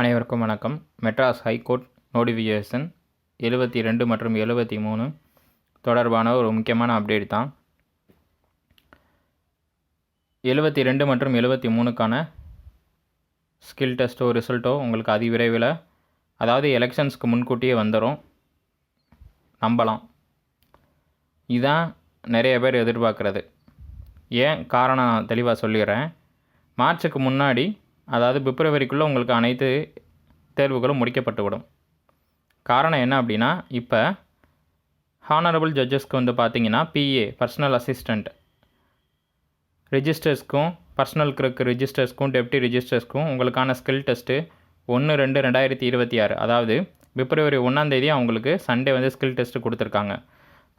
அனைவருக்கும் வணக்கம். Madras high court notification எழுபத்தி ரெண்டு மற்றும் எழுபத்தி மூணு தொடர்பான ஒரு முக்கியமான அப்டேட் தான். எழுபத்தி ரெண்டு மற்றும் எழுபத்தி மூணுக்கான ஸ்கில் டெஸ்ட்டோ ரிசல்ட்டோ உங்களுக்கு அதிவிரைவில் அதாவது எலெக்ஷன்ஸ்க்கு முன்கூட்டியே வந்துடும் நம்பலாம். இதுதான் நிறைய பேர் எதிர்பார்க்குறது. ஏன் காரணம் தெளிவாக சொல்லிடுறேன். மார்ச்சுக்கு முன்னாடி அதாவது பிப்ரவரிக்குள்ளே உங்களுக்கு அனைத்து தேர்வுகளும் முடிக்கப்பட்டுவிடும். காரணம் என்ன அப்படின்னா இப்போ ஹானரபிள் ஜட்ஜஸ்க்கு வந்து பார்த்தீங்கன்னா பிஏ பர்சனல் அசிஸ்டண்ட் ரிஜிஸ்டர்ஸ்க்கும் பர்சனல் கிரக் ரிஜிஸ்டர்ஸ்க்கும் டெப்டி ரிஜிஸ்டர்ஸ்க்கும் உங்களுக்கான ஸ்கில் டெஸ்ட்டு ஒன்று ரெண்டு ரெண்டாயிரத்தி இருபத்தி ஆறு. அதாவது பிப்ரவரி ஒன்றாந்தேதி அவங்களுக்கு சண்டே வந்து ஸ்கில் டெஸ்ட்டு கொடுத்துருக்காங்க.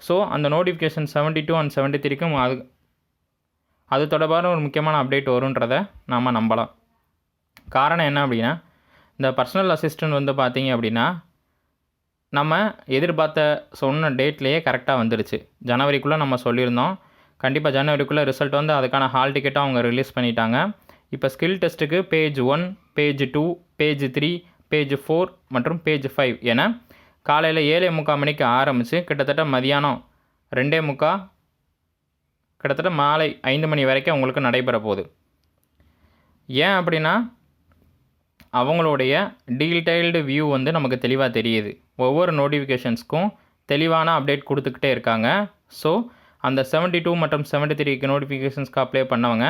ஸோ அந்த notification seventy two and seventy த்ரீக்கும் அது அது தொடர்பான ஒரு முக்கியமான அப்டேட் வருன்றதை நாம் நம்பலாம். காரணம் என்ன அப்படின்னா இந்த பர்சனல் அசிஸ்டண்ட் வந்து பார்த்தீங்க அப்படின்னா நம்ம எதிர்பார்த்த சொன்ன டேட்லேயே கரெக்டாக வந்துடுச்சு ஜனவரிக்குள்ளே நம்ம சொல்லியிருந்தோம். கண்டிப்பாக ஜனவரிக்குள்ளே ரிசல்ட் வந்து அதுக்கான ஹால் டிக்கெட்டாக அவங்க ரிலீஸ் பண்ணிட்டாங்க. இப்போ ஸ்கில் டெஸ்ட்டுக்கு page one page two page three page four மற்றும் பேஜ் ஃபைவ் என காலையில் ஏழே முக்கால் மணிக்கு ஆரம்பித்து கிட்டத்தட்ட மதியானம் ரெண்டே முக்கால் கிட்டத்தட்ட மாலை ஐந்து மணி வரைக்கும் அவங்களுக்கு நடைபெற போகுது. ஏன் அப்படின்னா அவங்களுடைய டீடைல்டு வியூ வந்து நமக்கு தெளிவாக தெரியுது. ஒவ்வொரு நோட்டிஃபிகேஷன்ஸ்க்கும் தெளிவான அப்டேட் கொடுத்துக்கிட்டே இருக்காங்க. ஸோ அந்த செவன்ட்டி டூ மற்றும் செவன்ட்டி த்ரீக்கு நோட்டிஃபிகேஷன்ஸ்க்கு அப்ளை பண்ணவங்க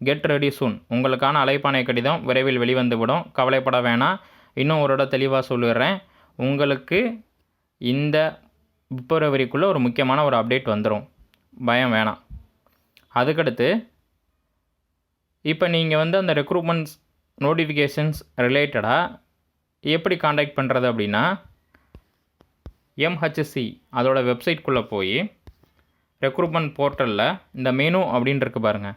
கெட் ரெடி சூன் உங்களுக்கான அலைப்பானை கடிதம் விரைவில் வெளிவந்துவிடும். கவலைப்பட வேணாம். இன்னும் ஒரு இடம் தெளிவாக சொல்லிடுறேன். உங்களுக்கு இந்த பிப்ரவரிக்குள்ளே ஒரு முக்கியமான ஒரு அப்டேட் வந்துடும் பயம் வேணாம். அதுக்கடுத்து இப்போ நீங்கள் வந்து அந்த ரெக்ரூட்மெண்ட்ஸ் நோட்டிஃபிகேஷன்ஸ் ரிலேட்டடாக எப்படி காண்டாக்ட் பண்ணுறது அப்படின்னா எம்ஹெச்சி அதோட வெப்சைட்குள்ளே போய் ரெக்ரூட்மெண்ட் போர்ட்டலில் இந்த மெனு அப்படின்னு இருக்கு பாருங்கள்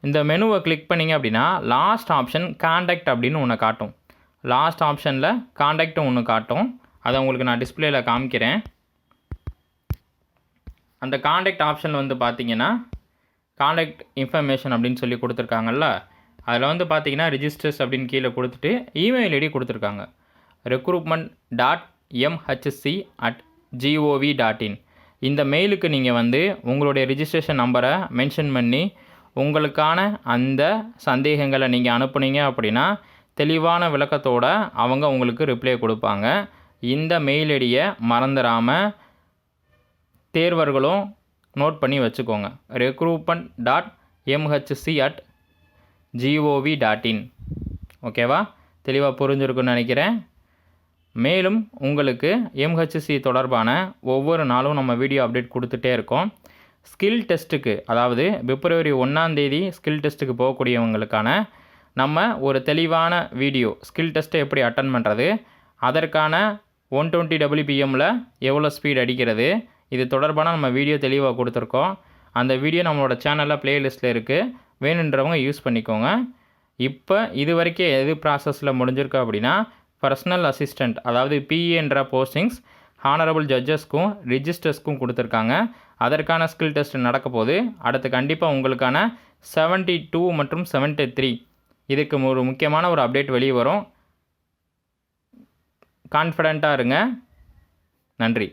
இந்த மெனுவை கிளிக் பண்ணிங்க அப்படின்னா லாஸ்ட் ஆப்ஷன் காண்டாக்ட் அப்படின்னு ஒன்று காட்டும். லாஸ்ட் ஆப்ஷனில் காண்டாக்டும் ஒன்று காட்டும். அதை உங்களுக்கு நான் டிஸ்பிளேயில் காமிக்கிறேன். அந்த காண்டாக்ட் ஆப்ஷன் வந்து பார்த்தீங்கன்னா காண்டாக்ட் இன்ஃபர்மேஷன் அப்படின்னு சொல்லி கொடுத்துருக்காங்கல்ல அதில் வந்து பார்த்தீங்கன்னா ரிஜிஸ்டர்ஸ் அப்படின்னு கீழே கொடுத்துட்டு இமெயில் ஐடி கொடுத்துருக்காங்க. Recruitment dot MHC at GOV dot in இந்த மெயிலுக்கு நீங்கள் வந்து உங்களுடைய ரிஜிஸ்ட்ரேஷன் நம்பரை மென்ஷன் பண்ணி உங்களுக்கான அந்த சந்தேகங்களை நீங்கள் அனுப்புனீங்க அப்படின்னா தெளிவான விளக்கத்தோடு அவங்க உங்களுக்கு ரிப்ளை கொடுப்பாங்க. இந்த மெயில் ஐடியை மறந்துடாமல் தேர்வர்களும் நோட் பண்ணி வச்சுக்கோங்க. Recruitment dot MHC at GOV dot in ஓகேவா தெளிவாக புரிஞ்சிருக்குன்னு நினைக்கிறேன். மேலும் உங்களுக்கு எம்ஹெச்சி தொடர்பான ஒவ்வொரு நாளும் நம்ம வீடியோ அப்டேட் கொடுத்துட்டே இருக்கோம். ஸ்கில் டெஸ்ட்டுக்கு அதாவது பிப்ரவரி ஒன்றாந்தேதி ஸ்கில் டெஸ்ட்டுக்கு போகக்கூடியவங்களுக்கான நம்ம ஒரு தெளிவான வீடியோ ஸ்கில் டெஸ்ட்டை எப்படி அட்டன் பண்ணுறது அதற்கான ஒன் டுவெண்ட்டி டபிள்யூபிஎம்மில் எவ்வளோ ஸ்பீட் அடிக்கிறது இது தொடர்பான நம்ம வீடியோ தெளிவாக கொடுத்துருக்கோம். அந்த வீடியோ நம்மளோட சேனலில் ப்ளேலிஸ்ட்டில் இருக்குது வேணுன்றவங்க யூஸ் பண்ணிக்கோங்க. இப்போ இது வரைக்கும் எது ப்ராசஸில் முடிஞ்சிருக்கு அப்படின்னா பர்சனல் அசிஸ்டண்ட் அதாவது பிஏன்ற போஸ்டிங்ஸ் ஹானரபுள் ஜட்ஜஸ்க்கும் ரிஜிஸ்டர்ஸ்க்கும் கொடுத்துருக்காங்க. அதற்கான ஸ்கில் டெஸ்ட் நடக்க போது அடுத்து கண்டிப்பாக உங்களுக்கான செவன்ட்டி டூ மற்றும் செவன்ட்டி த்ரீ இதுக்கு ஒரு முக்கியமான ஒரு அப்டேட் வெளியே வரும். கான்ஃபிடண்ட்டாக இருங்க. நன்றி.